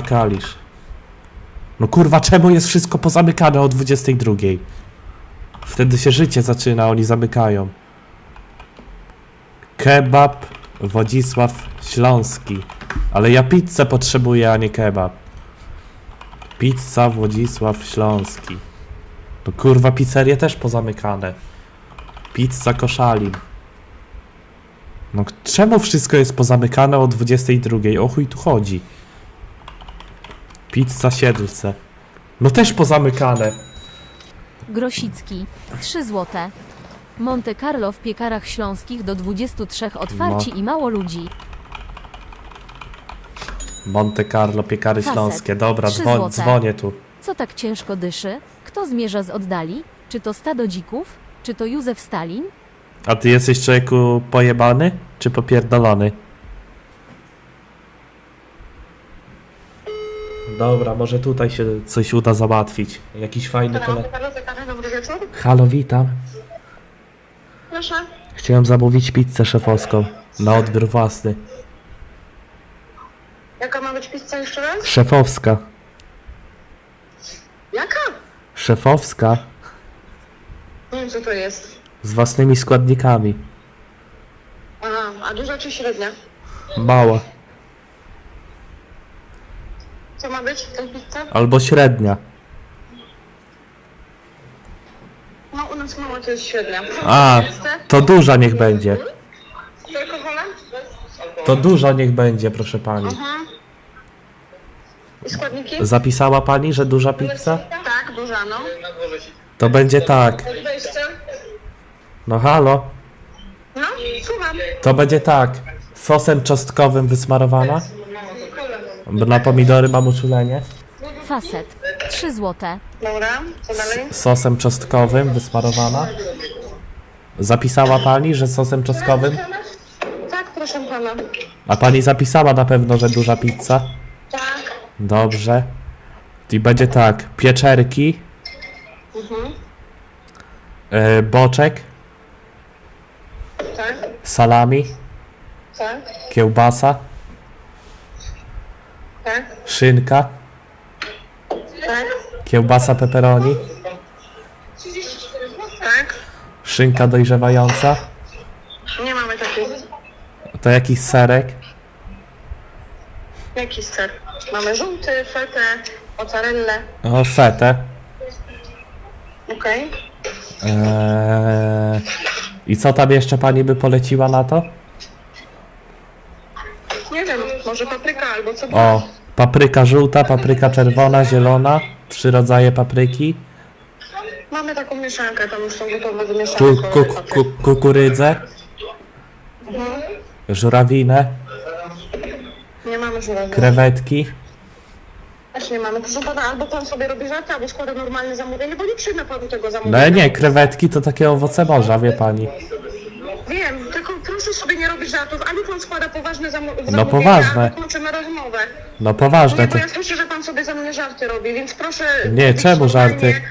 Pizza Kalisz. No kurwa, czemu jest wszystko pozamykane o 22? Wtedy się życie zaczyna, oni zamykają. Kebab Wodzisław Śląski. Ale ja pizzę potrzebuję, a nie kebab. Pizza Wodzisław Śląski. To kurwa pizzerie też pozamykane. Pizza Koszalin. No czemu wszystko jest pozamykane o 22? O chuj tu chodzi? Pizza Siedlce. No też pozamykane. Grosicki 3 złote. Monte Carlo w piekarach śląskich do 23 otwarci No. i mało ludzi. Monte Carlo, piekary Facet. śląskie. Dobra, Trzy dzwoń, złote. dzwonię tu. Co tak ciężko dyszy? Kto zmierza z oddali? Czy to stado dzików? Czy to Józef Stalin? A ty jesteś człowieku pojebany? Czy popierdolony? Dobra, może tutaj się coś uda załatwić. Jakiś fajny tele... Dobry wieczór. Halo, witam. Proszę. Chciałem zamówić pizzę szefowską. Na odbiór własny. Jaka ma być pizza jeszcze raz? Szefowska. Jaka? Szefowska. Nie wiem co to jest. Z własnymi składnikami. Aha, a duża czy średnia? Mała. Co ma być w tej? Albo średnia. No u nas mała to jest średnia. A, to duża niech będzie. Z alkoholem? To duża niech będzie, proszę pani. Mhm. I składniki? Zapisała pani, że duża pizza? Tak, duża no. To będzie tak. Wejście? No halo. No, słucham. To będzie tak. Sosem czosnkowym wysmarowana. Na pomidory mam uczulenie. Facet 3 złote. Dobra, co dalej? Sosem czosnkowym wysmarowana. Zapisała pani, że sosem czosnkowym? Tak, proszę pana. A pani zapisała na pewno, że duża pizza? Tak. Dobrze. I będzie tak. Pieczerki. Mhm. e, boczek. Tak, Salami. tak, Kiełbasa. Tak, Szynka. tak, Kiełbasa pepperoni. tak. Szynka dojrzewająca. Nie mamy takich. To jakiś serek. Jaki ser? Mamy żółty, fetę, mozzarellę. O, fetę. Okej. Eee, I co tam jeszcze pani by poleciła na to? Nie wiem, może papryka albo co? O, papryka żółta, papryka czerwona, zielona. Trzy rodzaje papryki. Mamy taką mieszankę, tam już są gotowe wymieszane Ku, ku, kolory ku, kukurydzę. Żurawinę. Nie mamy żurawy. Krewetki. Też nie mamy. Proszę pana, albo pan sobie robi żarty, albo składa normalne zamówienie, bo nie przyjmę panu tego No zamówienia. nie, krewetki to takie owoce morza, wie pani. Wiem, tylko proszę sobie nie robić żartów. Albo pan składa poważne zamówienie, No poważne. albo kończymy rozmowę. No Nie, poważne bo to. ja słyszę, że pan sobie ze mnie żarty robi, więc proszę... Nie, czemu żarty?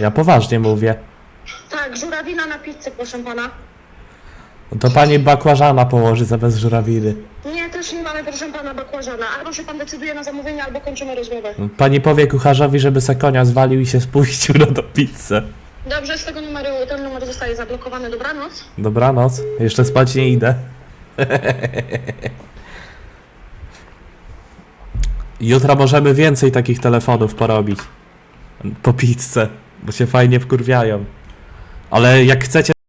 Ja poważnie mówię. Tak, żurawina na pizzę, proszę pana. To pani bakłażana położy zamiast żurawiny. Nie, też nie mamy, proszę pana, bakłażana. Albo się pan decyduje na zamówienie, albo kończymy rozmowę. Pani powie kucharzowi, żeby se konia zwalił i się spuścił na tą pizzę. Dobrze, z tego numeru, ten numer zostaje zablokowany. Dobranoc. Dobranoc. Jeszcze spać nie idę. Jutro możemy więcej takich telefonów porobić. Po pizzę, bo się fajnie wkurwiają. Ale jak chcecie